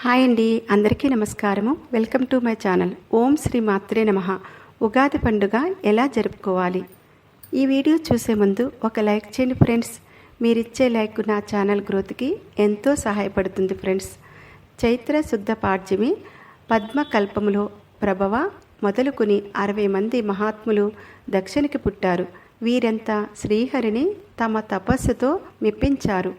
Hi అండి అందరికీ నమస్కారము. Welcome to my channel. Om Shri మాత్రే నమ. ఉగాది పండుగ ఎలా జరుపుకోవాలి? ఈ వీడియో చూసే ముందు ఒక లైక్ చేయండి ఫ్రెండ్స్. మీరిచ్చే లైక్ నా ఛానల్ గ్రోత్కి ఎంతో సహాయపడుతుంది ఫ్రెండ్స్. చైత్ర శుద్ధ పాడ్యమి పద్మకల్పములో ప్రభవ మొదలుకుని అరవై మంది మహాత్ములు దక్షిణకి పుట్టారు. వీరంతా శ్రీహరిని తమ తపస్సుతో మెప్పించారు.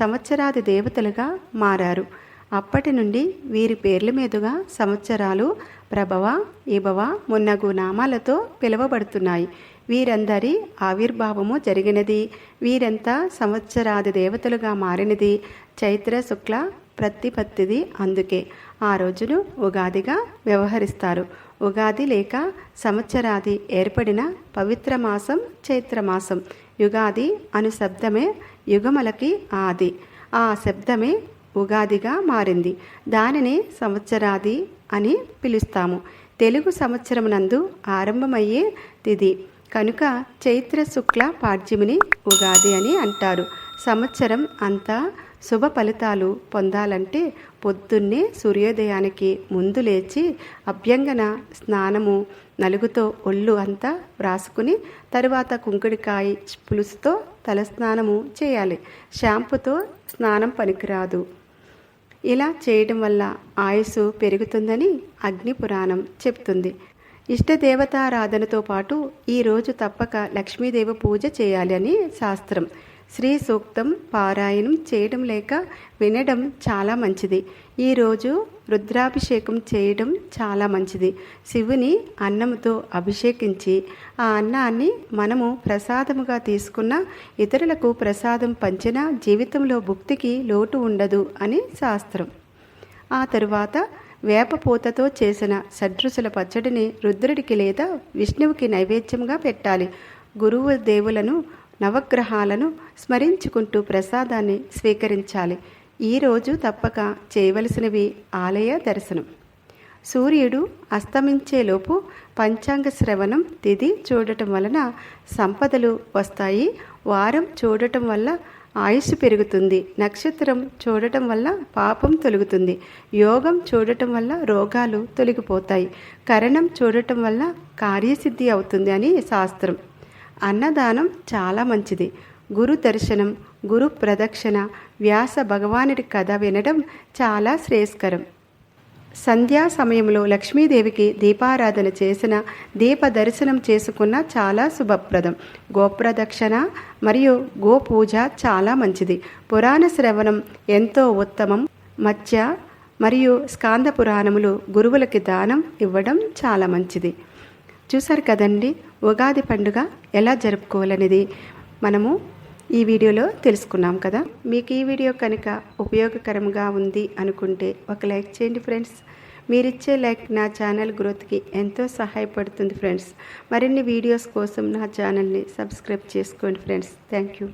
సంవత్సరాది దేవతలుగా మారారు. అప్పటి నుండి వీరి పేర్ల మీదుగా సంవత్సరాలు ప్రభవ ఇభవ మున్నగు నామాలతో పిలువబడుతున్నాయి. వీరందరి ఆవిర్భావము జరిగినది. వీరంతా సంవత్సరాది దేవతలుగా మారినది. చైత్ర శుక్ల ప్రతిపత్తిది అందుకే. ఆ రోజును ఉగాదిగా వ్యవహరిస్తారు. ఉగాది లేక సంవత్సరాది ఏర్పడిన పవిత్ర మాసం చైత్రమాసం. యుగాది అను శబ్దమే యుగములకి ఆది. ఆ శబ్దమే ఉగాదిగా మారింది. దానిని సంవత్సరాది అని పిలుస్తాము. తెలుగు సంవత్సరం నందు ఆరంభమయ్యే తిది. కనుక చైత్ర శుక్ల పాడ్యమిని ఉగాది అని అంటారు. సంవత్సరం అంతా శుభ ఫలితాలు పొందాలంటే పొద్దున్నే సూర్యోదయానికి ముందు లేచి అభ్యంగన స్నానము నలుగుతో ఒళ్ళు అంతా వ్రాసుకుని తరువాత కుంకుడికాయ పులుసుతో తలస్నానము చేయాలి. షాంపుతో స్నానం పనికిరాదు. ఇలా చేయడం వల్ల ఆయుస్సు పెరుగుతుందని అగ్ని పురాణం చెప్తుంది. ఇష్టదేవతారాధనతో పాటు ఈరోజు తప్పక లక్ష్మీదేవి పూజ చేయాలి అని శాస్త్రం. శ్రీ సూక్తం పారాయణం చేయడం లేక వినడం చాలా మంచిది. ఈరోజు రుద్రాభిషేకం చేయడం చాలా మంచిది. శివుని అన్నంతో అభిషేకించి ఆ అన్నాన్ని మనము ప్రసాదముగా తీసుకున్న ఇతరులకు ప్రసాదం పంచిన జీవితంలో భుక్తికి లోటు ఉండదు అని శాస్త్రం. ఆ తరువాత వేపపూతతో చేసిన సదృశుల పచ్చడిని రుద్రుడికి లేదా విష్ణువుకి నైవేద్యంగా పెట్టాలి. గురువు దేవులను నవగ్రహాలను స్మరించుకుంటూ ప్రసాదాన్ని స్వీకరించాలి. ఈరోజు తప్పక చేయవలసినవి ఆలయ దర్శనం. సూర్యుడు అస్తమించేలోపు పంచాంగ శ్రవణం తిది చూడటం వలన సంపదలు వస్తాయి. వారం చూడటం వల్ల ఆయుష్ పెరుగుతుంది. నక్షత్రం చూడటం వల్ల పాపం తొలుగుతుంది. యోగం చూడటం వల్ల రోగాలు తొలగిపోతాయి. కరణం చూడటం వల్ల కార్యసిద్ధి అవుతుంది అని శాస్త్రం. అన్నదానం చాలా మంచిది. గురు దర్శనం గురు ప్రదక్షిణ వ్యాస భగవానుడి కథ వినడం చాలా శ్రేయస్కరం. సంధ్యా సమయంలో లక్ష్మీదేవికి దీపారాధన చేసిన దీప దర్శనం చేసుకున్న చాలా శుభప్రదం. గోప్రదక్షిణ మరియు గోపూజ చాలా మంచిది. పురాణ శ్రవణం ఎంతో ఉత్తమం. మత్స్య మరియు స్కాంద పురాణములు గురువులకి దానం ఇవ్వడం చాలా మంచిది. చూసారు కదండి? ఉగాది పండుగ ఎలా జరుపుకోవాలనేది. మనము ఈ వీడియోలో తెలుసుకున్నాం కదా. మీకు ఈ వీడియో కనుక ఉపయోగకరంగా ఉంది అనుకుంటే ఒక లైక్ చేయండి ఫ్రెండ్స్. మీరిచ్చే లైక్ నా ఛానల్ గ్రోత్కి ఎంతో సహాయపడుతుంది ఫ్రెండ్స్. మరిన్ని వీడియోస్ కోసం నా ఛానల్ని సబ్స్క్రైబ్ చేసుకోండి ఫ్రెండ్స్. Thank you.